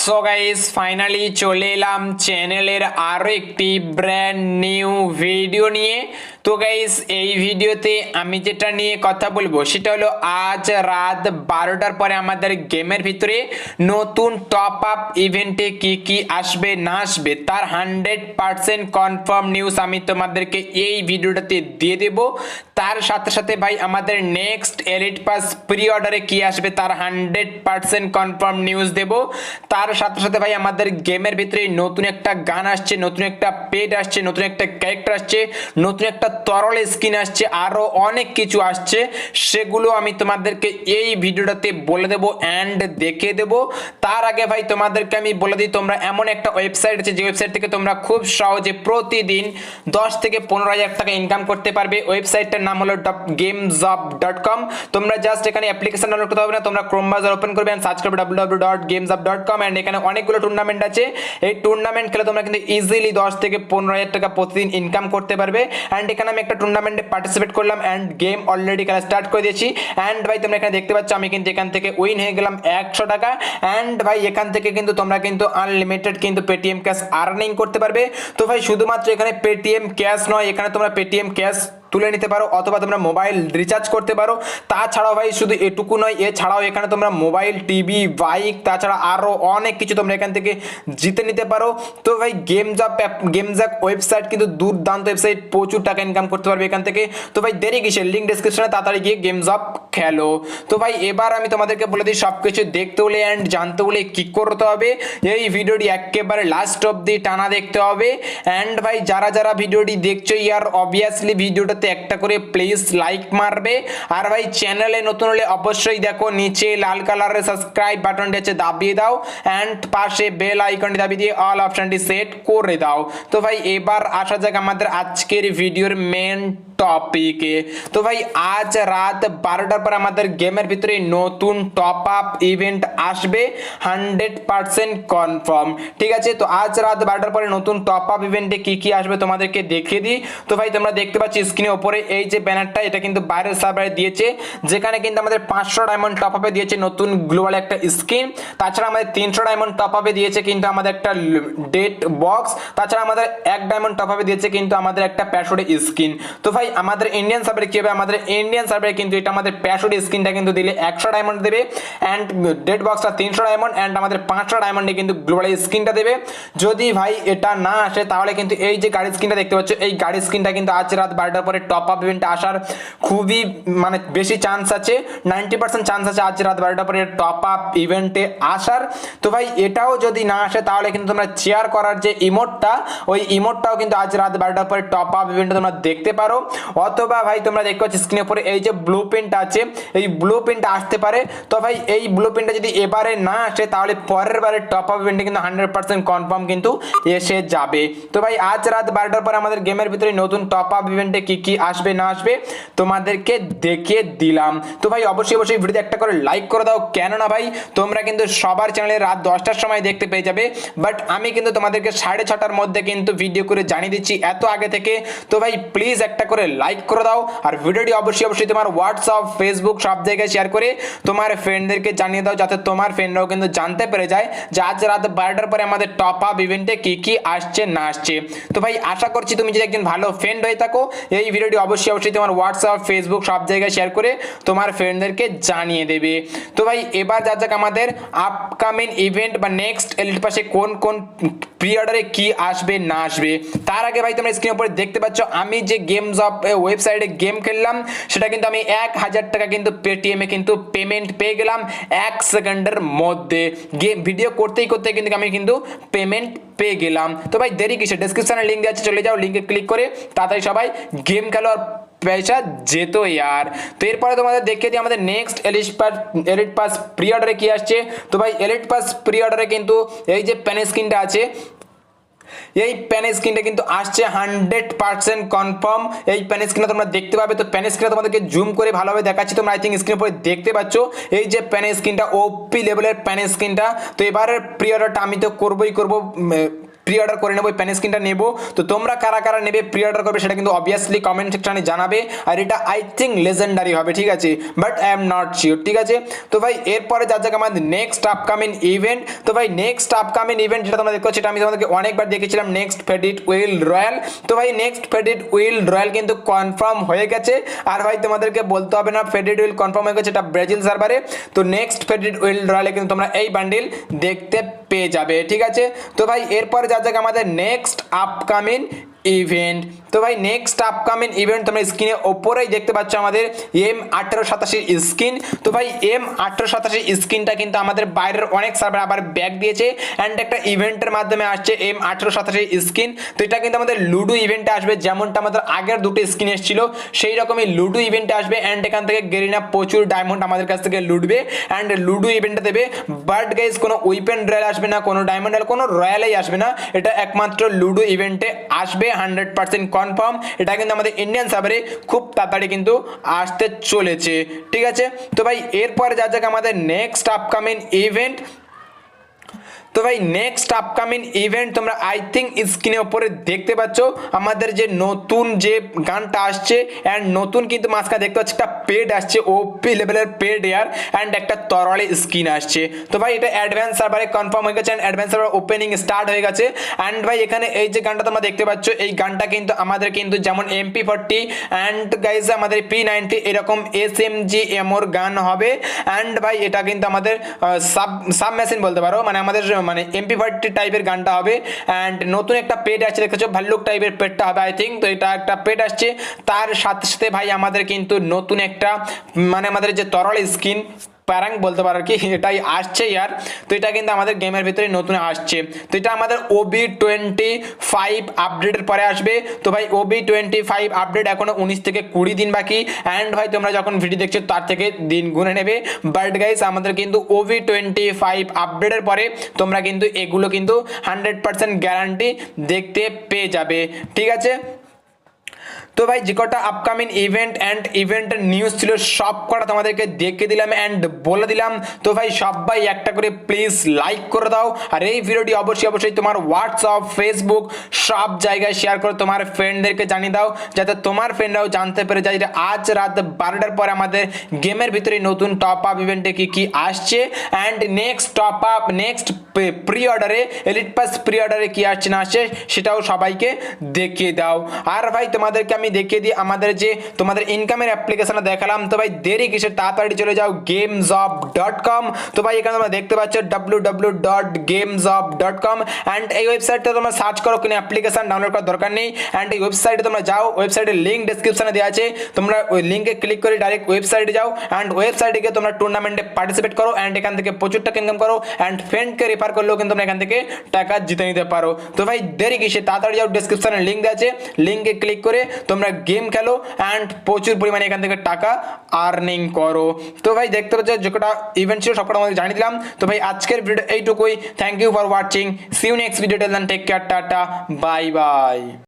So guys finally চলে এলাম চ্যানেলের আরও একটি ব্র্যান্ড নিউ ভিডিও নিয়ে তো গাইস এই ভিডিওতে আমি যেটা নিয়ে কথা বলব সেটা হলো আজ রাত বারোটার পরে আমাদের গেমের ভিতরে নতুন টপ আপ ইভেন্টে কি কি আসবে না আসবে তার হান্ড্রেড পার্সেন্ট কনফার্ম নিউজ আমি তোমাদেরকে এই ভিডিওটাতে দিয়ে দেব তার সাথে সাথে ভাই আমাদের নেক্সট এলিট পাস প্রি অর্ডারে কি আসবে তার হান্ড্রেড পার্সেন্ট কনফার্ম নিউজ দেব তার সাথে সাথে ভাই আমাদের গেমের ভিতরে নতুন একটা গান আসছে, নতুন একটা পেড আসছে, নতুন একটা ক্যারেক্টার আসছে, নতুন একটা তরল স্কিন আসছে আরও অনেক কিছু আসছে। সেগুলো আমি তোমাদেরকে এই ভিডিওটাতে বলে দেবো অ্যান্ড দেখে দেবো। তার আগে ভাই তোমাদেরকে আমি বলে দিই, তোমরা এমন একটা ওয়েবসাইট আছে, যে ওয়েবসাইট থেকে তোমরা খুব সহজে প্রতিদিন দশ থেকে পনেরো হাজার টাকা ইনকাম করতে পারবে। ওয়েবসাইটটার নাম হলো গেম জব ডট কম তোমরা জাস্ট এখানে অ্যাপ্লিকেশন ডাউনলোড করতে হবে না, তোমরা ক্রোম ব্রাউজার ওপেন করবে সার্চ করবে W W dot games dot com and এখানে অনেকগুলো টুর্নামেন্ট আছে। এই টুর্নামেন্ট খেলে তোমরা কিন্তু ইজিলি দশ থেকে পনেরো হাজার টাকা প্রতিদিন ইনকাম করতে পারবে। অ্যান্ড এখানে আমি একটা টুর্নামেন্টে পার্টিসিপেট করলাম অ্যান্ড গেম অলরেডি খেলা স্টার্ট করে দিয়েছি। অ্যান্ড ভাই, তোমরা এখানে দেখতে পাচ্ছ, আমি কিন্তু এখান থেকে উইন হয়ে গেলাম একশো টাকা। অ্যান্ড ভাই, এখান থেকে কিন্তু তোমরা কিন্তু আনলিমিটেড কিন্তু পেটিএম ক্যাশ আর্নিং করতে পারবে। তো ভাই, শুধুমাত্র এখানে পেটিএম ক্যাশ নয়, এখানে তোমরা পেটিএম ক্যাশ তুলে নিতে পারো অথবা তোমরা মোবাইল রিচার্জ করতে পারো। তাছাড়াও ভাই, শুধু এটুকু নয়, এছাড়াও এখানে তোমরা মোবাইল, টিভি, বাইক, তাছাড়া আরও অনেক কিছু তোমরা এখান থেকে জিতে নিতে পারো। তো ভাই গেম জাপ গেম জাপ ওয়েবসাইট কিন্তু দুর্দান্ত ওয়েবসাইট প্রচুর টাকা ইনকাম করতে পারবে এখান থেকে। তো ভাই, দেরি কিসের? লিঙ্ক ডিসক্রিপশনে তাড়াতাড়ি গিয়ে গেম জাপ খেলো। তো ভাই, এবার আমি তোমাদেরকে বলে দিই সব কিছু দেখতে হলে অ্যান্ড জানতে হলে কী করতে হবে? এই ভিডিওটি একেবারে লাস্ট অব্দি টানা দেখতে হবে। অ্যান্ড ভাই, যারা যারা ভিডিওটি দেখছ ইয়ার অবভিয়াসলি ভিডিওটা ভিডিওতে একটা করে প্লিজ লাইক মারবে। আর ভাই চ্যানেলে নতুন হলে অবশ্যই দেখো, নিচে লাল কালারের সাবস্ক্রাইব বাটনটি আছে দাবিয়ে দাও অ্যান্ড পাশে বেল আইকনটি দাবিয়ে দিয়ে অল অপশানটি সেট করে দাও। তো ভাই, এবার আসা যাক আমাদের আজকের ভিডিওর মেন টপিকে তো ভাই, আজ রাত বারোটার পর আমাদের গেমের ভিতরে নতুন টপ আপ ইভেন্ট আসবে হান্ড্রেড পার্সেন্ট কনফার্ম ঠিক আছে? তো আজ রাত বারোটার পরে নতুন টপ আপ ইভেন্টে কি কি আসবে তোমাদেরকে দেখিয়ে দিই। তো ভাই, তোমরা দেখতে পাচ্ছ স্ক্রিনের ওপরে এই যে ব্যানারটা, এটা কিন্তু বাইরের সার্ভারে দিয়েছে, যেখানে কিন্তু আমাদের পাঁচশো ডায়মন্ড টপ আপে দিয়েছে নতুন গ্লোবাল একটা স্কিন তাছাড়া আমাদের তিনশো ডায়মন্ড টপ আপে দিয়েছে কিন্তু আমাদের একটা ডেট বক্স তাছাড়া আমাদের এক ডায়মন্ড টপ আপে দিয়েছে কিন্তু আমাদের একটা প্যাশোডে স্কিন তো ভাই আমাদের ইন্ডিয়ান সার্ভারে কি হবে? আমাদের ইন্ডিয়ান সার্ভারে কিন্তু এটা আমাদের প্যাশোডে স্কিনটা কিন্তু দিলে একশো ডায়মন্ড দেবে অ্যান্ড ডেট বক্সটা তিনশো ডায়মন্ড অ্যান্ড আমাদের পাঁচশো ডায়মন্ডে কিন্তু গ্লোবাল স্কিনটা দেবে। যদি ভাই এটা না আসে, তাহলে কিন্তু এই যে গাড়ির স্কিনটা দেখতে পাচ্ছ, এই গাড়ির স্কিনটা কিন্তু আজ রাত বারোটার পরে টপ আপ ইভেন্টে আসার খুবই মানে বেশি চান্স আছে। নাইনটি পার্সেন্ট চান্স আছে আজ রাত বারোটার পরে টপ আপ ইভেন্টে আসার। তো ভাই, এটাও যদি না আসে, তাহলে কিন্তু তোমরা চেয়ার করার যে ইমোটটা ওই ইমোটটাও কিন্তু আজ রাত বারোটার পরে টপ আপ ইভেন্টে তোমরা দেখতে পারো। অথবা ভাই তোমরা দেখতে পাচ্ছ স্ক্রিনের উপরে এই যে ব্লু প্রিন্ট আছে, এই ব্লু প্রিন্টটা আসতে পারে। তো ভাই এই ব্লু প্রিন্টটা যদি এবারে না আসে, তাহলে পরের বারে টপ আপ ইভেন্টে কিন্তু হান্ড্রেড পার্সেন্ট কনফার্ম কিন্তু এসে যাবে। তো ভাই আজ রাত বারোটার পর আমাদের গেমের ভিতরে নতুন টপ আপ ইভেন্টে কি কি আসবে, না আসবে, তোমাদেরকে দেখিয়ে দিলাম। তো ভাই অবশ্যই অবশ্যই ভিডিওতে একটা করে লাইক করে দাও। কেন না ভাই, তোমরা কিন্তু সবার চ্যানেলে রাত দশটার সময় দেখতে পেয়ে যাবে। বাট আমি কিন্তু তোমাদেরকে সাড়ে ছটার মধ্যে কিন্তু ভিডিও করে জানিয়ে দিচ্ছি এত আগে থেকে। তো ভাই প্লিজ একটা করে লাইক করে দাও। আর ভিডিওটি অবশ্যই অবশ্যই তোমার হোয়াটসঅ্যাপ ফেসবুক সব জায়গায় শেয়ার করে তোমার ফ্রেন্ডদেরকে জানিয়ে দাও, যাতে তোমার ফ্রেন্ডরাও কিন্তু জানতে পেরে যায় যে আজ রাত বারোটার পরে আমাদের টপ আপ ইভেন্টে কী কী আসছে, না আসছে। তো ভাই, আশা করছি তুমি যদি একজন ভালো ফ্রেন্ড হয়ে থাকো, এই ভিডিওটি অবশ্যই অবশ্যই তোমার হোয়াটসঅ্যাপ ফেসবুক সব জায়গায় শেয়ার করে তোমার ফ্রেন্ডদেরকে জানিয়ে দেবে। তো ভাই, এবার যা যাক আমাদের আপকামিং ইভেন্ট বা নেক্সট এলিট পাশে কোন কোন প্রি অর্ডারে কি আসবে, না আসবে। তার আগে ভাই, তোমরা স্ক্রিনের উপরে দেখতে পাচ্ছ, আমি যে গেমস অফ ওয়েবসাইটে গেম খেললাম। সেটা কিন্তু আমি এক হাজার টাকা কিন্তু পেটিএমে কিন্তু পেমেন্ট পেয়ে গেলাম এক সেকেন্ডের মধ্যে। গেম ভিডিও করতেই করতে কিন্তু আমি কিন্তু পেমেন্ট পেয়ে গেলাম। তো ভাই, দেরি কিসে ডেসক্রিপশনে লিঙ্ক আছে, চলে যাও লিঙ্কে ক্লিক করে তাড়াতাড়ি সবাই গেম খেলো আর পয়সা যেত ইয়ার তো এরপরে তোমাদের দেখিয়ে দিই আমাদের next elite pass elite pass pre অর্ডারে কি আসছে। তো ভাই এলিট পাস প্রি অর্ডারে কিন্তু এই যে প্যান স্ক্রিনটা আছে এই প্যান স্ক্রিনটা কিন্তু আসছে হান্ড্রেড পার্সেন্ট কনফার্ম এই প্যান স্ক্রিনটা তোমরা দেখতে পাবে। তো প্যান স্ক্রিনটা তোমাদেরকে জুম করে ভালোভাবে দেখাচ্ছি। তোমরা আই থিঙ্ক স্ক্রিন উপরে দেখতে পাচ্ছ। এই যে প্যান স্ক্রিনটা ওপি লেভেলের প্যান স্ক্রিনটা তো এবারের প্রি আমি তো করবোই, করব প্রি অর্ডার করে নেব প্যান স্ক্রিনটা নেব। তো তোমরা কারা কারা নেবে প্রি অর্ডার করবে সেটা কিন্তু অবভিয়াসলি কমেন্ট সেকশনে জানাবে। আর এটা আই থিঙ্ক লেজেন্ডারি হবে, ঠিক আছে? But I am not sure ঠিক আছে? তো ভাই, এরপরে যা যাক আমাদের নেক্সট আপকামিং ইভেন্ট তো ভাই নেক্সট আপকামিং ইভেন্ট যেটা তোমরা দেখো সেটা আমি তোমাদেরকে অনেকবার দেখেছিলাম নেক্সট ফেডিট উইল রয়্যাল তো ভাই নেক্সট ফেডিট উইল রয়্যাল কিন্তু কনফার্ম হয়ে গেছে। আর ভাই, তোমাদেরকে বলতে হবে না ফেডিট উইল কনফার্ম হয়ে গেছে, এটা ব্রাজিল সার্ভারে তো নেক্সট ফেডিট উইল রয়্যালে কিন্তু তোমরা এই বান্ডিল দেখতে পেয়ে যাবে ঠিক আছে? তো ভাই এরপরে যা যাক আমাদের নেক্সট আপকামিং ইভেন্ট তো ভাই নেক্সট আপকামিং ইভেন্ট তোমরা স্ক্রিনে ওপরেই দেখতে পাচ্ছ আমাদের এম আঠেরো সাতাশি স্ক্রিন তো ভাই এম আঠেরো সাতাশি স্ক্রিনটা কিন্তু আমাদের বাইরের অনেক সার্ভার আবার ব্যাক দিয়েছে। অ্যান্ড একটা ইভেন্টের মাধ্যমে আসছে এম আঠেরো সাতাশি স্ক্রিন তো এটা কিন্তু আমাদের লুডো ইভেন্টে আসবে, যেমনটা আমাদের আগের দুটো স্ক্রিন এসেছিল। সেই রকমই লুডো ইভেন্টে আসবে অ্যান্ড এখান থেকে গেরিনা প্রচুর ডায়মন্ড আমাদের কাছ থেকে লুটবে। অ্যান্ড লুডো ইভেন্টে দেবে। বাট গাইজ কোনো উইপেন রয়্যাল আসবে না, কোনো ডায়মন্ড রয়্যাল কোনো রয়্যালেই আসবে না। এটা একমাত্র লুডো ইভেন্টে আসবে। হান্ড্রেড পার্সেন্ট কনফার্ম এটা কিন্তু আমাদের ইন্ডিয়ান সার্ভারে খুব তাড়াতাড়ি কিন্তু আসতে চলেছে। ঠিক আছে? তো ভাই, এরপরে যা যাক আমাদের নেক্সট আপকামিং ইভেন্ট তো ভাই নেক্সট আপকামিং ইভেন্ট তোমরা আই থিঙ্ক স্ক্রিনের ওপরে দেখতে পাচ্ছ। আমাদের যে নতুন যে গানটা আসছে অ্যান্ড নতুন কিন্তু মাঝখানে দেখতে পাচ্ছি একটা পেড আসছে ওপি লেভেলের পেড এয়ার অ্যান্ড একটা তরলে স্কিন আসছে। তো ভাই, এটা অ্যাডভান্স সার্ভারে কনফার্ম হয়ে গেছে and advance server opening start হয়ে গেছে। অ্যান্ড ভাই, এখানে এই যে গানটা তোমরা দেখতে পাচ্ছ, এই গানটা কিন্তু আমাদের কিন্তু যেমন এমপি ফোরটি অ্যান্ড গাইজ আমাদের পি নাইনটি এরকম এস এম জি এমওর গান হবে। অ্যান্ড ভাই, এটা কিন্তু আমাদের সাব সাব মেশিন বলতে পারো। মানে আমাদের মানে এমপি ফার্টি টাইপের গানটা হবে অ্যান্ড নতুন একটা পেট আছে দেখতেছো ভাল্লুক টাইপের পেটটা হবে আই থিঙ্ক তো এটা একটা পেট আসছে। তার সাথে সাথে ভাই আমাদের কিন্তু নতুন একটা মানে আমাদের যে তরল স্কিন প্যারাং বলতে পারো কি, এটাই আসছে ইয়ার। তো এটা কিন্তু আমাদের গেমের ভিতরে নতুন আসছে। তো এটা আমাদের ওবি টোয়েন্টি ফাইভ আপডেটের পরে আসবে। তো ভাই ওবি টোয়েন্টি ফাইভ আপডেট এখনও উনিশ থেকে কুড়ি দিন বাকি। অ্যান্ড ভাই, তোমরা যখন ভিডিও দেখছ, তার থেকে দিন গুনে নেবে। বাট গাইস আমাদের কিন্তু ওবি টোয়েন্টি ফাইভ আপডেটের পরে তোমরা কিন্তু এগুলো কিন্তু হান্ড্রেড পার্সেন্ট গ্যারান্টি দেখতে পেয়ে যাবে। ঠিক আছে? তো ভাই, যে কটা আপকামিং ইভেন্ট অ্যান্ড ইভেন্টের নিউজ ছিল, সব কটা তোমাদেরকে দেখে দিলাম অ্যান্ড বলে দিলাম। তো ভাই, সবাই একটা করে প্লিজ লাইক করে দাও। আর এই ভিডিওটি অবশ্যই অবশ্যই তোমার হোয়াটসঅ্যাপ ফেসবুক সব জায়গায় শেয়ার করে তোমার ফ্রেন্ডদেরকে জানিয়ে দাও, যাতে তোমার ফ্রেন্ডরাও জানতে পেরে যায় যে আজ রাত বারোটার পরে আমাদের গেমের ভিতরে নতুন টপ আপ ইভেন্টে কি কি আসছে। And next top up next pre অর্ডারে এলিট পাস প্রি অর্ডারে কি আসছে, না আসছে, সেটাও সবাইকে দেখিয়ে দাও। আর ভাই, তোমাদেরকে আমি দেখিয়ে দিই, আমাদের যে তোমাদের ইনকামের অ্যাপ্লিকেশনে দেখালাম, তো ভাই দেরি কিসের? তাড়াতাড়ি চলে যাও গেমস অফ ডট কম তো ভাই, এখানে তোমরা দেখতে পাচ্ছ W W dot games of dot com and এই ওয়েবসাইটটা তোমরা সার্চ করো, কোনো অ্যাপ্লিকেশন ডাউনলোড করার দরকার নেই। অ্যান্ড এই ওয়েবসাইটে তোমরা যাও ওয়েবসাইটের লিঙ্ক ডিসক্রিপশনে দেওয়া আছে। তোমরা ওই লিঙ্কে ক্লিক করে ডাইরেক্ট ওয়েবসাইটে যাও। অ্যান্ড ওয়েবসাইটে গিয়ে তোমরা টুর্নামেন্টে পার্টিসিপেট করো। অ্যান্ড এখান থেকে প্রচুর টাকা ইনকাম করো। অ্যান্ড ফ্রেন্ডকে রেফার করলেও কিন্তু তোমরা এখান থেকে টাকা জিতে নিতে পারো। তো ভাই, দেরি কিসে তাড়াতাড়ি যাও ডিসক্রিপশনে লিঙ্ক দেওয়া আছে। লিঙ্কে ক্লিক করে তোমরা গেম খেলো অ্যান্ড প্রচুর পরিমাণে এখান থেকে টাকা আর্নিং করো। তো ভাই, দেখতে পাচ্ছ যেটা ইভেন্ট ছিল সবটা আমাদের জানিয়ে দিলাম। তো ভাই, আজকের ভিডিও এইটুকুই। Thank you for watching see you next video till take care tata. Bye bye